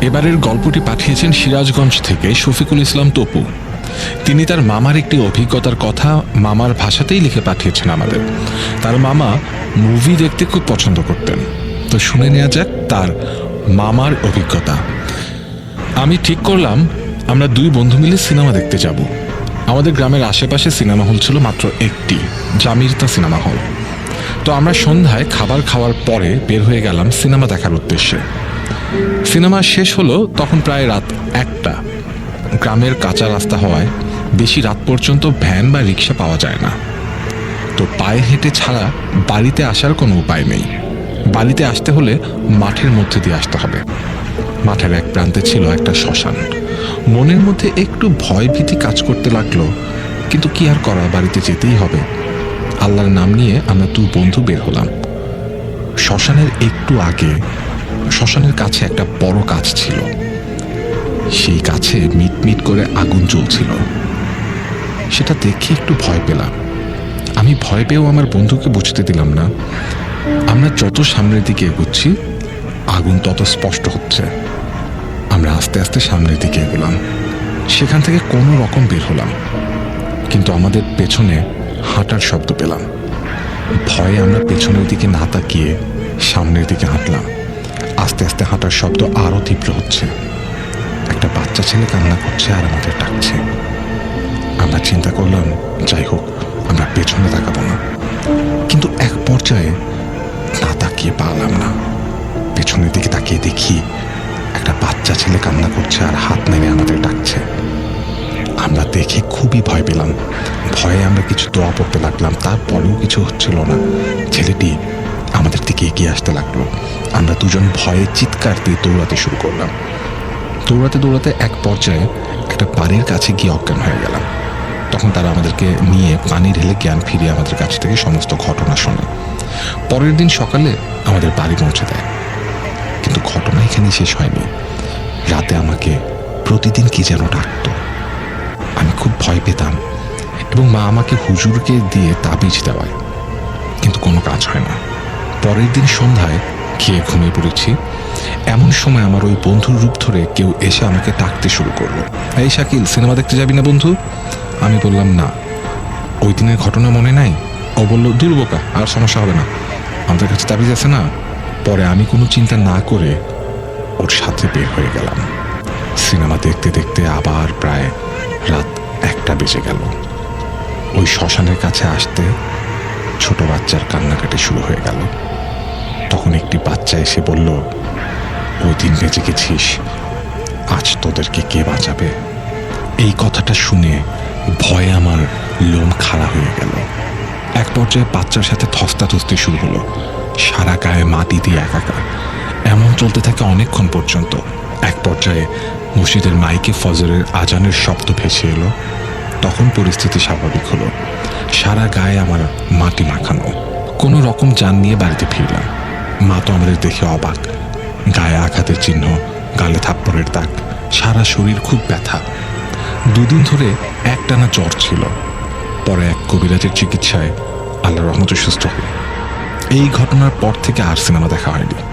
এবারের গল্পটি পাঠিয়েছেন সিরাজগঞ্জ থেকে শফিকুল ইসলাম তপু। তিনি তার মামার একটি অভিজ্ঞতার কথা মামার ভাষাতেই লিখে পাঠিয়েছেন আমাদের। তার মামা মুভি দেখতে খুব পছন্দ করতেন। তো শুনে নেওয়া যাক তার মামার অভিজ্ঞতা। আমি ঠিক করলাম, আমরা দুই বন্ধু মিলে সিনেমা দেখতে যাব। আমাদের গ্রামের আশেপাশে সিনেমা হল ছিল মাত্র একটি, জামিরতা সিনেমা হল। তো আমরা সন্ধ্যায় খাবার খাওয়ার পরে বের হয়ে গেলাম সিনেমা দেখার উদ্দেশ্যে। সিনেমা শেষ হলো তখন প্রায় রাত একটা। গ্রামের কাঁচা রাস্তা হওয়ায় বেশি রাত পর্যন্ত ভ্যান বা রিক্সা পাওয়া যায় না। তো পায়ে হেঁটে ছাড়া বাড়িতে আসার কোনো উপায় নেই। বাড়িতে আসতে হলে মাঠের মধ্যে দিয়ে আসতে হবে। মাঠের এক প্রান্তে ছিল একটা শ্মশান। মনের মধ্যে একটু ভয় ভীতি কাজ করতে লাগল, কিন্তু কি আর করা, বাড়িতে যেতেই হবে। আল্লাহর নাম নিয়ে আমরা দু বন্ধু বের হলাম। শ্মশানের একটু আগে শ্মশানের কাছে একটা বড় গাছ ছিল। সেই কাছে মিট মিট করে আগুন জ্বলছিল। সেটা দেখে একটু ভয় পেলাম। আমি ভয় পেয়েও আমার বন্ধুকে বুঝতে দিলাম না। আমরা যত সামনের দিকে এগোচ্ছি, আগুন তত স্পষ্ট হচ্ছে। আমরা আস্তে আস্তে সামনের দিকে এগোলাম। সেখান থেকে কোনো রকম বের হলাম। কিন্তু আমাদের পেছনে হাঁটার শব্দ পেলাম। ভয়ে আমরা পেছনের দিকে না তাকিয়ে সামনের দিকে হাঁটলাম। আস্তে আস্তে হাঁটার শব্দ আরও তীব্র হচ্ছে। একটা বাচ্চা ছেলে কান্না করছে আর আমাদের ডাকছে। আমরা চিন্তা করলাম, যাই হোক, আমরা পেছনে তাকাবো না। কিন্তু এক পর্যায়ে না তাকিয়ে পারলাম না। পেছনের দিকে তাকিয়ে দেখি একটা বাচ্চা ছেলে কান্না করছে আর হাত নেমে আমাদের ডাকছে। আমরা দেখে খুবই ভয় পেলাম। ভয়ে আমরা কিছু দোয়া পড়তে লাগলাম, তারপরেও কিছু হচ্ছিল না। ছেলেটি আমাদের দিকে এগিয়ে আসতে লাগল। আমরা দুজন ভয়ে চিৎকার দিয়ে দৌড়াতে শুরু করলাম। দৌড়াতে দৌড়াতে এক পর্যায়ে একটা বাড়ির কাছে গিয়ে অজ্ঞান হয়ে গেলাম। তখন তারা আমাদেরকে নিয়ে পানি ঢেলে জ্ঞান ফিরিয়ে আমাদের কাছ থেকে সমস্ত ঘটনা শোনে। পরের দিন সকালে আমাদের বাড়ি পৌঁছে দেয়। কিন্তু ঘটনা এখানে শেষ হয়নি। রাতে আমাকে প্রতিদিন কি যেন ডাকতো। আমি খুব ভয় পেতাম এবং মা আমাকে হুজুরকে দিয়ে তাবিজ দেওয়ায়। কিন্তু কোনো কাজ হয় না। পরের দিন সন্ধ্যায় খেয়ে ঘুমিয়ে পড়েছি। এমন সময় আমার ওই বন্ধুর রূপ ধরে কেউ এসে আমাকে ডাকতে শুরু করল। এই শাকিল, সিনেমা দেখতে যাবি না বন্ধু? আমি বললাম, না। ওই দিনের ঘটনা মনে নাই? ও বলল দুর্বোকা আর সমস্যা হবে না। আমাদের কাছে তাবিজ আছে না? পরে আমি কোনো চিন্তা না করে ওর সাথে বের হয়ে গেলাম। সিনেমা দেখতে দেখতে আবার প্রায় রাত একটা বেজে গেল। ওই শ্মশানের কাছে আসতে ছোট বাচ্চার কান্নাকাটি শুরু হয়ে গেল। তখন একটি বাচ্চা এসে বলল, ওই দিন বেঁচে গেছিস। আজ তোদেরকে কে বাঁচাবে? এই কথাটা শুনে ভয়ে আমার লোম খাড়া হয়ে গেল। এক পর্যায়ে বাচ্চার সাথে ধস্তাধস্তি শুরু হলো। সারা গায়ে মাটি দিয়ে একাকার। এমন চলতে থাকে অনেকক্ষণ পর্যন্ত। এক পর্যায়ে মসজিদের মাইকে ফজরের আজানের শব্দ ভেসে এলো। তখন পরিস্থিতি স্বাভাবিক হলো। সারা গায়ে আমার মাটি মাখানো। কোনো রকম যান নিয়ে বাড়িতে ফিরলাম। মা তো আমাদের দেখে অবাক। গায়ে আঘাতের চিহ্ন, গালে থাপ্পড়ের দাগ, সারা শরীর খুব ব্যথা। দুদিন ধরে একটানা জ্বর ছিল। পরে এক কবিরাজের চিকিৎসায় আল্লাহ রহমত সুস্থ হই এই ঘটনার পর থেকে আর সিনেমা দেখা হয়নি।